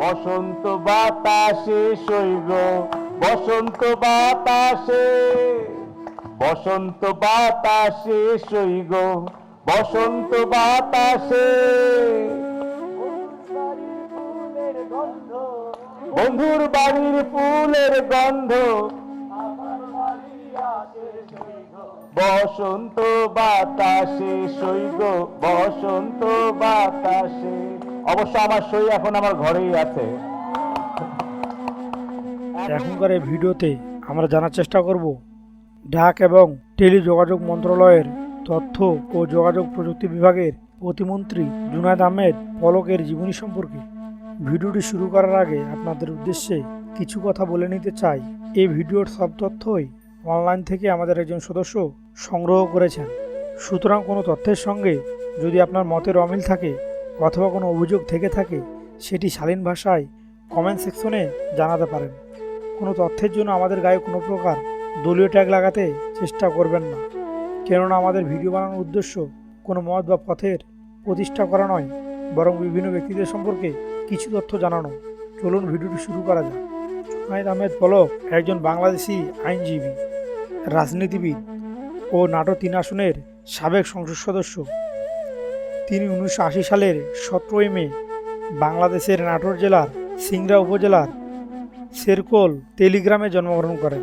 বসন্ত বাতাসে সৈগ বসন্ত বাতাসে বসন্ত বাতাসে সৈগ বসন্ত বাতাসে। বন্ধুর বাড়ির ফুলের গন্ধ, বসন্ত বাতাসে সৈগ বসন্ত বাতাসে। অবশ্য আমার সই এখন আমার ঘরেই আছে। এখনকার এই ভিডিওতে আমরা জানার চেষ্টা করব, ডাক এবং টেলিযোগাযোগ মন্ত্রণালয়ের তথ্য ও যোগাযোগ প্রযুক্তি বিভাগের প্রতিমন্ত্রী জুনায়দ আহমেদ পলকের জীবনী সম্পর্কে। ভিডিওটি শুরু করার আগে আপনাদের উদ্দেশ্যে কিছু কথা বলে নিতে চাই। এই ভিডিওর সব তথ্যই অনলাইন থেকে আমাদের একজন সদস্য সংগ্রহ করেছেন। সুতরাং কোনো তথ্যের সঙ্গে যদি আপনার মতের অমিল থাকে অথবা কোনো অভিযোগ থেকে থাকে, সেটি শালীন ভাষায় কমেন্ট সেকশনে জানাতে পারেন। কোনো তথ্যের জন্য আমাদের গায়ে কোনো প্রকার দলীয় ট্যাগ লাগাতে চেষ্টা করবেন না। কেননা আমাদের ভিডিও বানানোর উদ্দেশ্য কোনো মত বা পথের প্রতিষ্ঠা করা নয়, বরং বিভিন্ন ব্যক্তিদের সম্পর্কে কিছু তথ্য জানানো। চলুন ভিডিওটি শুরু করা যাক। জুনাইদ আহমেদ পলক, একজন বাংলাদেশি আইনজীবী, রাজনীতিবিদ ও নাটো তিন আসনের সাবেক সংসদ সদস্য। তিনি উনিশশো আশি সালের সতেরোই মে বাংলাদেশের নাটোর জেলার সিংড়া উপজেলার শেরকোল টেলিগ্রামে জন্মগ্রহণ করেন।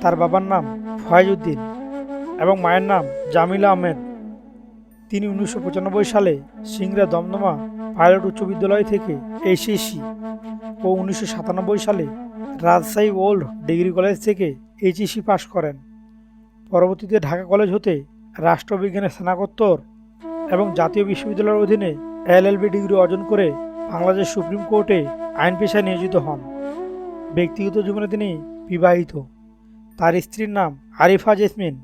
তার বাবার নাম ফয়েজউদ্দিন এবং মায়ের নাম জামিলা আহমেদ। তিনি উনিশশো পঁচানব্বই সালে সিংড়া দমদমা পাইলট উচ্চ বিদ্যালয় থেকে এইচএসসি ও উনিশশো সাতানব্বই সালে রাজশাহী ওল্ড ডিগ্রি কলেজ থেকে এইচএসসি পাশ করেন। পরবর্তীতে ঢাকা কলেজ হতে রাষ্ট্রবিজ্ঞানে স্নাতকোত্তর এবং জাতীয় বিশ্ববিদ্যালয়ের অধীনে এলএলবি ডিগ্রি অর্জন করে বাংলাদেশ সুপ্রিম কোর্টে আইন পেশায় নিয়োজিত হন। ব্যক্তিগত জীবনে তিনি বিবাহিত। তার স্ত্রীর নাম আরিফা জেসমিন।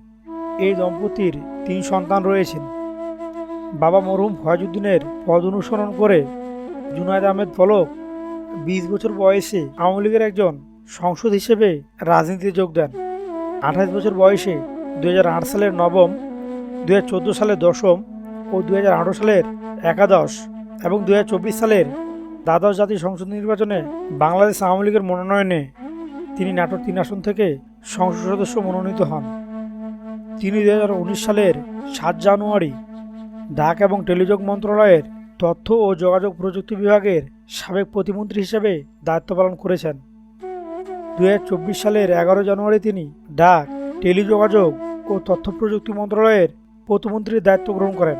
এই দম্পতির তিন সন্তান রয়েছেন। বাবা মরহুম ফয়াজউদ্দিনের পদ অনুসরণ করে জুনায়দ আহমেদ পলক বিশ বছর বয়সে আওয়ামী লীগের একজন সংসদ হিসেবে রাজনীতিতে যোগ দেন। আঠাশ বছর বয়সে দু হাজার আট সালের নবম দু সালের দশম ও দুই হাজার আঠারো সালের একাদশ এবং দুই হাজার চব্বিশ সালের দ্বাদশ জাতীয় সংসদ নির্বাচনে বাংলাদেশ আওয়ামী লীগের মনোনয়নে তিনি নাটোর তিন আসন থেকে সংসদ সদস্য মনোনীত হন। তিনি দুই হাজার উনিশ সালের সাত জানুয়ারি ডাক এবং টেলিযোগ মন্ত্রণালয়ের তথ্য ও যোগাযোগ প্রযুক্তি বিভাগের সাবেক প্রতিমন্ত্রী হিসেবে দায়িত্ব পালন করেছেন। দু হাজার চব্বিশ সালের এগারো জানুয়ারি তিনি ডাক, টেলিযোগাযোগ ও তথ্য প্রযুক্তি মন্ত্রণালয়ের প্রতিমন্ত্রীর দায়িত্ব গ্রহণ করেন।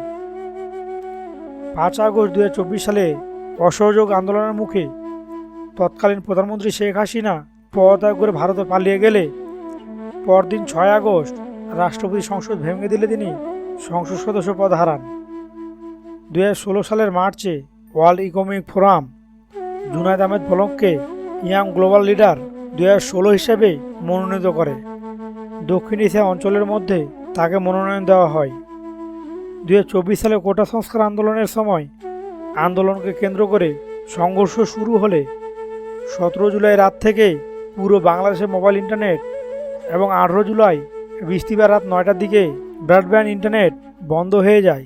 পাঁচ আগস্ট দু হাজার চব্বিশ সালে অসহযোগ আন্দোলনের মুখে তৎকালীন প্রধানমন্ত্রী শেখ হাসিনা পদত্যাগ করে ভারতে পালিয়ে গেলে পরদিন ছয় আগস্ট রাষ্ট্রপতি সংসদ ভেঙে দিলে তিনি সংসদ সদস্য পদ হারান। দু হাজার ষোলো সালের মার্চে world economic forum Junaid Ahmed পলককে young global leader দু হিসেবে মনোনীত করে। দক্ষিণ এশিয়া অঞ্চলের মধ্যে তাকে মনোনয়ন দেওয়া হয়। দু হাজার চব্বিশ সালে কোটা সংস্কার আন্দোলনের সময় আন্দোলনকে কেন্দ্র করে সংঘর্ষ শুরু হলে সতেরো জুলাই রাত থেকে পুরো বাংলাদেশে মোবাইল ইন্টারনেট এবং আঠেরো জুলাই বৃহস্পতিবার রাত নয়টার দিকে ব্রডব্যান্ড ইন্টারনেট বন্ধ হয়ে যায়।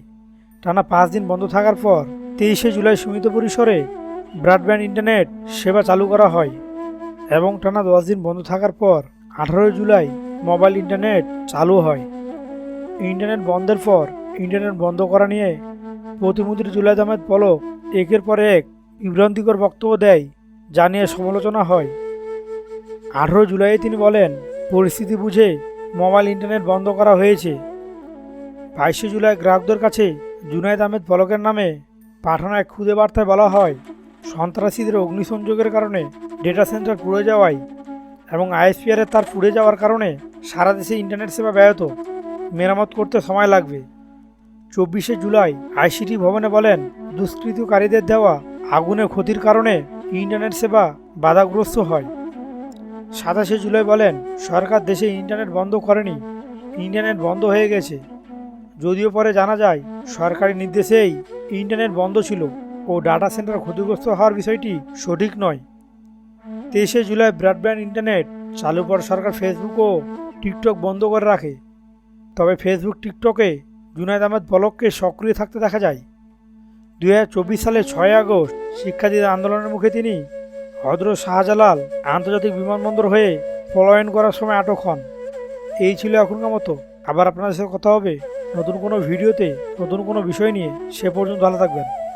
টানা পাঁচ দিন বন্ধ থাকার পর তেইশে জুলাই সীমিত পরিসরে ব্রডব্যান্ড ইন্টারনেট সেবা চালু করা হয় এবং টানা দশ দিন বন্ধ থাকার পর আঠারোই জুলাই মোবাইল ইন্টারনেট চালু হয়। ইন্টারনেট বন্ধের পর ইন্টারনেট বন্ধ করা নিয়ে প্রতিমন্ত্রী জুলাইদ আহমেদ পলক একের পর এক বিভ্রান্তিকর বক্তব্য দেয় যা নিয়ে সমালোচনা হয়। আঠেরো জুলাইয়ে তিনি বলেন, পরিস্থিতি বুঝে মোবাইল ইন্টারনেট বন্ধ করা হয়েছে। বাইশে জুলাই গ্রাহকদের কাছে জুনাইদ আহমেদ পলকের নামে পাঠানো এক খুদে বার্তায় বলা হয়, সন্ত্রাসীদের অগ্নিসংযোগের কারণে ডেটা সেন্টার পুড়ে যাওয়ায় এবং আইএসপিআরের তার পুড়ে যাওয়ার কারণে সারা দেশে ইন্টারনেট সেবা ব্যাহত। মেরামত করতে সময় লাগবে। চব্বিশে জুলাই আইসিটি ভবনে বলেন, দুষ্কৃতকারীদের দেওয়া আগুনে ক্ষতির কারণে ইন্টারনেট সেবা বাধাগ্রস্ত হয়। সাতাশে জুলাই বলেন, সরকার দেশে ইন্টারনেট বন্ধ করেনি, ইন্টারনেট বন্ধ হয়ে গেছে। যদিও পরে জানা যায়, সরকারি নির্দেশেই ইন্টারনেট বন্ধ ছিল ও ডাটা সেন্টার ক্ষতিগ্রস্ত হওয়ার বিষয়টি সঠিক নয়। তেইশে জুলাই ব্রডব্যান্ড ইন্টারনেট চালু পর সরকার ফেসবুক ও টিকটক বন্ধ করে রাখে। তবে ফেসবুক, টিকটকে জুনায়দ আহমেদ বলককে সক্রিয় থাকতে দেখা যায়। দু হাজার চব্বিশ সালে ছয় আগস্ট শিক্ষার্থীদের আন্দোলনের মুখে তিনি হজরত শাহজালাল আন্তর্জাতিক বিমানবন্দর হয়ে পলায়ন করার সময় আটক হন। এই ছিল এখনকার মতো। আবার আপনাদের সাথে কথা হবে। নতুন কোনো ভিডিওতে, নতুন কোনো বিষয় নিয়ে। সে পর্যন্ত ভালো থাকবেন।